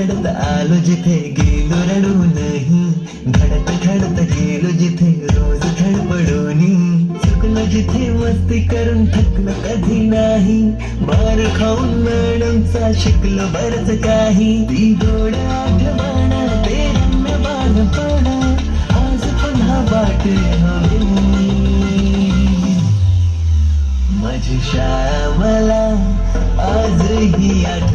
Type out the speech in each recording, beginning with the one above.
रडत आलो जिथे गेलो रडू नाही. घडत घडत गेलो जिथे रोज धडपडूनी. चुकलं जिथे मस्ती करून थकलं कधी नाही. मार खाऊन मॅडमचा शिकलो बरच काही. ती गोड आठवण ते रम्य बालपण आज पुन्हा वाट हवी. माझी शाळा मला आजही आठ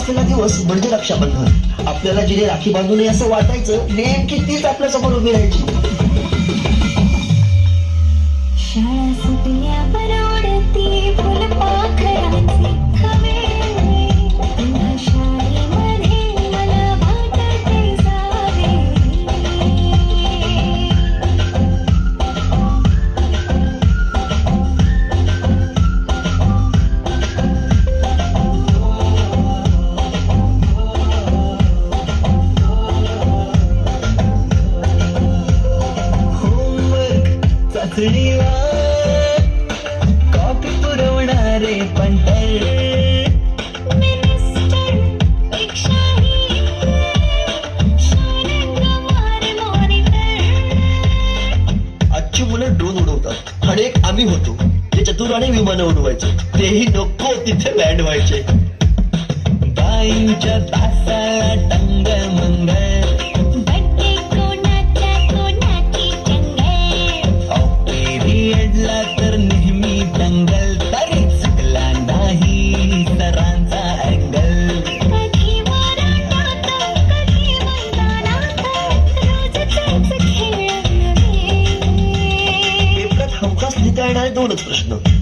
असलेला दिवस म्हणजे रक्षाबंधन. आपल्याला जिने राखी बांधू नये असं वाटायचं नेमकी तीच आपल्यासमोर उभी राहायची. शाळा सुटल्यावर तेही नको तिथे लँड व्हायचे बाईंच्या तासाला टंग पिरियडला तर नेहमी दंगल तरी चुकला नाही सरांचा अँगल. दोनच प्रश्न.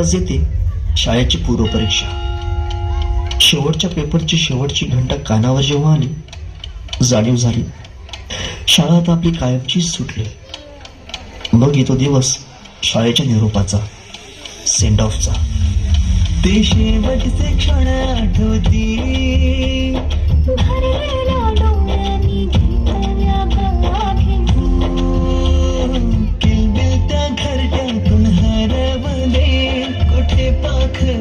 त्यातच येते. शाळेची पूर्वपरीक्षा. शेवटच्या पेपरची शेवटची घंटा कानावर जेव्हा आली जाणीव झाली. शाळा आता आपली कायमची सुटली. मग येतो दिवस शाळेच्या निरोपाचा सेंड ऑफचा ते शेवटचे क्षण आठवती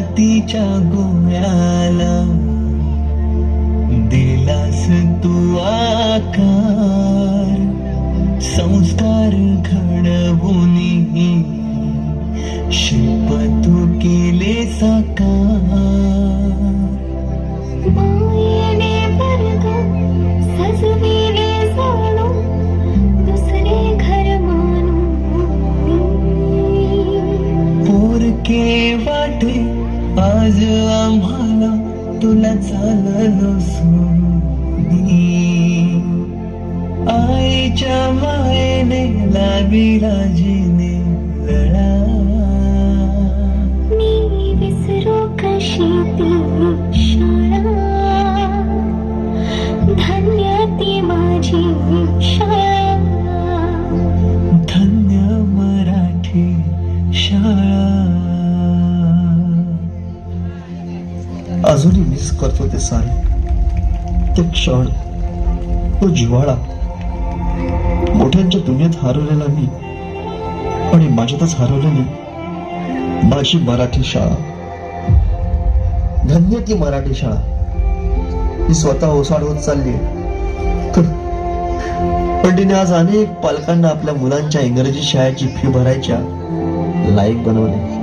आलो, गोळ्याला. दिलास तू आकार. संस्कार घडवून शिल्प तुला चाललो सोडून. आईच्या मायेने लाविला जिने लळा. मी विसरू कशी ती शाळा धन्य ती माझी शाळा धन्य मराठी शाळा. अजूनही मिस करतो ते सारे. ते क्षण तो जिव्हाळा. मोठ्यांच्या दुनियेत हरवलेला मी आणि माझ्यातच हरवलेली माझी मराठी शाळा. धन्य ती मराठी शाळा. ही स्वतः ओसाड होत चालली. पण तिने आज अनेक पालकांना आपल्या मुलांच्या इंग्रजी शाळेची फी भरायच्या लायक बनवले.